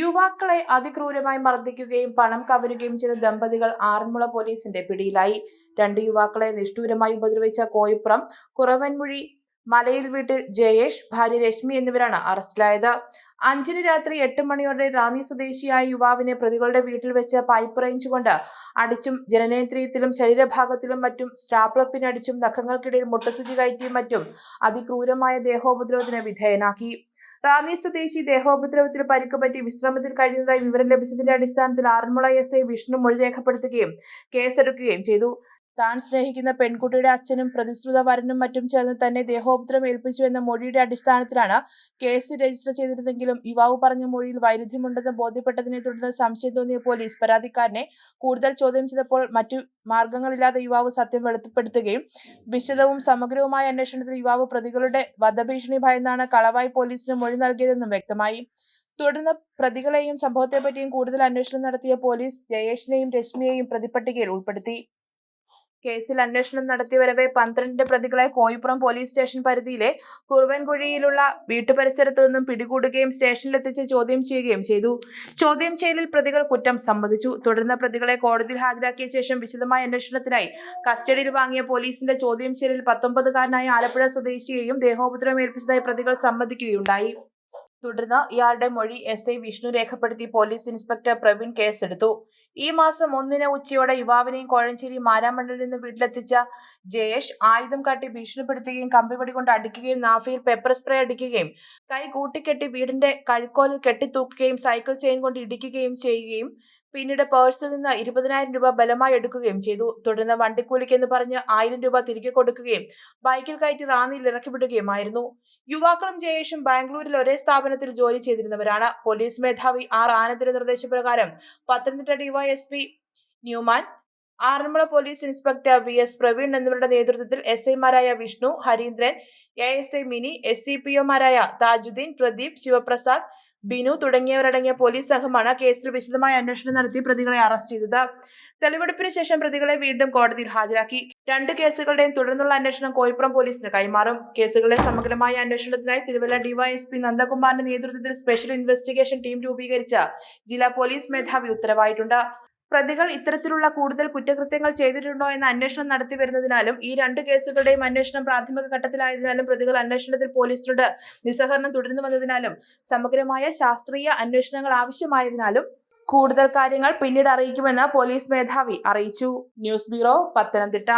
യുവാക്കളെ അതിക്രൂരമായി മർദ്ദിക്കുകയും പണം കവരുകയും ചെയ്ത ദമ്പതികൾ ആറന്മുള പോലീസിന്റെ പിടിയിലായി. രണ്ട് യുവാക്കളെ നിഷ്ഠൂരമായി ഉപദ്രവിച്ച കോയിപ്പുറം കുറവൻമുഴി മലയിൽ വീട്ടിൽ ജയേഷ് ഭാര്യ രശ്മി എന്നിവരാണ് അറസ്റ്റിലായത്. അഞ്ചിന് രാത്രി എട്ട് മണിയോടെ റാന്നി സ്വദേശിയായ യുവാവിനെ പ്രതികളുടെ വീട്ടിൽ വെച്ച് പൈപ്പ് റേഞ്ച് കൊണ്ട് അടിച്ചും ജനനേന്ദ്രിയത്തിലും ശരീരഭാഗത്തിലും മറ്റും സ്റ്റാപ്ലർ പിന്നടിച്ചും നഖങ്ങൾക്കിടയിൽ മുട്ടസൂചി കയറ്റിയും മറ്റും അതിക്രൂരമായ ദേഹോപദ്രവത്തിന് വിധേയനാക്കി. റാന്നി സ്വദേശി ദേഹോപദ്രവത്തിൽ പരിക്ക് പറ്റി വിശ്രമത്തിൽ കഴിയുന്നതായി വിവരം ലഭിച്ചതിന്റെ അടിസ്ഥാനത്തിൽ ആറന്മുള എസ് ഐ വിഷ്ണു മൊഴി രേഖപ്പെടുത്തുകയും കേസെടുക്കുകയും ചെയ്തു. താൻ സ്നേഹിക്കുന്ന പെൺകുട്ടിയുടെ അച്ഛനും പ്രതിശ്രുത വരനും മറ്റും ചേർന്ന് തന്നെ ദേഹോപദ്രം ഏൽപ്പിച്ചു എന്ന മൊഴിയുടെ അടിസ്ഥാനത്തിലാണ് കേസ് രജിസ്റ്റർ ചെയ്തിരുന്നെങ്കിലും യുവാവ് പറഞ്ഞ മൊഴിയിൽ വൈരുദ്ധ്യമുണ്ടെന്ന് ബോധ്യപ്പെട്ടതിനെ തുടർന്ന് സംശയം തോന്നിയ പോലീസ് പരാതിക്കാരനെ കൂടുതൽ ചോദ്യം ചെയ്തപ്പോൾ മറ്റു മാർഗങ്ങളില്ലാതെ യുവാവ് സത്യം വെളിപ്പെടുത്തുകയും വിശദവും സമഗ്രവുമായ അന്വേഷണത്തിൽ യുവാവ് പ്രതികളുടെ വധഭീഷണി ഭയന്നാണ് കളവായി പോലീസിന് മൊഴി നൽകിയതെന്നും വ്യക്തമായി. തുടർന്ന് പ്രതികളെയും സംഭവത്തെപ്പറ്റിയും കൂടുതൽ അന്വേഷണം നടത്തിയ പോലീസ് ജയേഷിനെയും രശ്മിയെയും പ്രതിപട്ടികയിൽ ഉൾപ്പെടുത്തി. കേസിൽ അന്വേഷണം നടത്തിവരവെ പന്ത്രണ്ട് പ്രതികളെ കോയിപ്പുറം പോലീസ് സ്റ്റേഷൻ പരിധിയിലെ കുറുവൻകുഴിയിലുള്ള വീട്ടുപരിസരത്തു നിന്നും പിടികൂടുകയും സ്റ്റേഷനിലെത്തിച്ച് ചോദ്യം ചെയ്യുകയും ചെയ്തു. ചോദ്യം ചെയ്യലിൽ പ്രതികൾ കുറ്റം സമ്മതിച്ചു. തുടർന്ന് പ്രതികളെ കോടതിയിൽ ഹാജരാക്കിയ ശേഷം വിശദമായ അന്വേഷണത്തിനായി കസ്റ്റഡിയിൽ വാങ്ങിയ പോലീസിന്റെ ചോദ്യം ചെയ്യലിൽ പത്തൊമ്പതുകാരനായ ആലപ്പുഴ സ്വദേശിയെയും ദേഹോപദ്രവം ഏൽപ്പിച്ചതായി പ്രതികൾ സമ്മതിക്കുകയുണ്ടായി. തുടർന്ന് ഇയാളുടെ മൊഴി എസ് ഐ വിഷ്ണു രേഖപ്പെടുത്തി പോലീസ് ഇൻസ്പെക്ടർ പ്രവീൺ കേസെടുത്തു. ഈ മാസം ഒന്നിന് ഉച്ചയോടെ യുവാവിനെയും കോഴഞ്ചേരി മാരാമണ്ണിൽ നിന്ന് വീട്ടിലെത്തിച്ച ജയേഷ് ആയുധം കാട്ടി ഭീഷണിപ്പെടുത്തുകയും കമ്പിവടി കൊണ്ട് അടിക്കുകയും നാഫയിൽ പെപ്പർ സ്പ്രേ അടിക്കുകയും കൈ കൂട്ടിക്കെട്ടി വീടിന്റെ കഴുക്കോലിൽ കെട്ടിത്തൂക്കുകയും സൈക്കിൾ ചെയിൻ കൊണ്ട് ഇടിക്കുകയും ചെയ്യുകയും പിന്നീട് പേഴ്സിൽ നിന്ന് ഇരുപതിനായിരം രൂപ ബലമായി എടുക്കുകയും ചെയ്തു. തുടർന്ന് വണ്ടിക്കൂലിക്ക് എന്ന് പറഞ്ഞ് ആയിരം രൂപ തിരികെ കൊടുക്കുകയും ബൈക്കിൽ കയറ്റി റാന്നിയിൽ ഇറക്കി വിടുകയുമായിരുന്നു. യുവാക്കളും ജയേഷും ബാംഗ്ലൂരിൽ ഒരേ സ്ഥാപനത്തിൽ ജോലി ചെയ്തിരുന്നവരാണ്. പോലീസ് മേധാവി ആർ ആനന്ദിന്റെ നിർദ്ദേശപ്രകാരം Pathanamthitta DYSP Newman Aranmula police inspector V S Praveen എന്നിവരുടെ നേതൃത്വത്തിൽ എസ് ഐമാരായ Vishnu Harindran A S I Mini S C P ഒമാരായ Thajudheen Pradeep Sivaprasad Binu തുടങ്ങിയവരടങ്ങിയ പോലീസ് സംഘമാണ് കേസിൽ വിശദമായ അന്വേഷണം നടത്തി പ്രതികളെ അറസ്റ്റ് ചെയ്തത്. തെളിവെടുപ്പിന് ശേഷം പ്രതികളെ വീണ്ടും കോടതിയിൽ ഹാജരാക്കി. രണ്ട് കേസുകളുടെയും തുടർന്നുള്ള അന്വേഷണം കോയിപ്പുറം പോലീസിന് കൈമാറും. കേസുകളെ സമഗ്രമായ അന്വേഷണത്തിനായി തിരുവല്ല ഡിവൈഎസ്പി നന്ദകുമാറിന്റെ നേതൃത്വത്തിൽ സ്പെഷ്യൽ ഇൻവെസ്റ്റിഗേഷൻ ടീം രൂപീകരിച്ച ജില്ലാ പോലീസ് മേധാവി ഉത്തരവായിട്ടുണ്ട്. പ്രതികൾ ഇത്തരത്തിലുള്ള കൂടുതൽ കുറ്റകൃത്യങ്ങൾ ചെയ്തിട്ടുണ്ടോ എന്ന അന്വേഷണം നടത്തി വരുന്നതിനാലും ഈ രണ്ട് കേസുകളുടെയും അന്വേഷണം പ്രാഥമിക ഘട്ടത്തിലായതിനാലും പ്രതികൾ അന്വേഷണത്തിൽ പോലീസിനോട് നിസ്സഹകരണം തുടരുന്നു വന്നതിനാലും സമഗ്രമായ ശാസ്ത്രീയ അന്വേഷണങ്ങൾ ആവശ്യമായതിനാലും കൂടുതൽ കാര്യങ്ങൾ പിന്നീട് അറിയിക്കുമെന്ന് പോലീസ് മേധാവി അറിയിച്ചു. News bureau Pathanamthitta.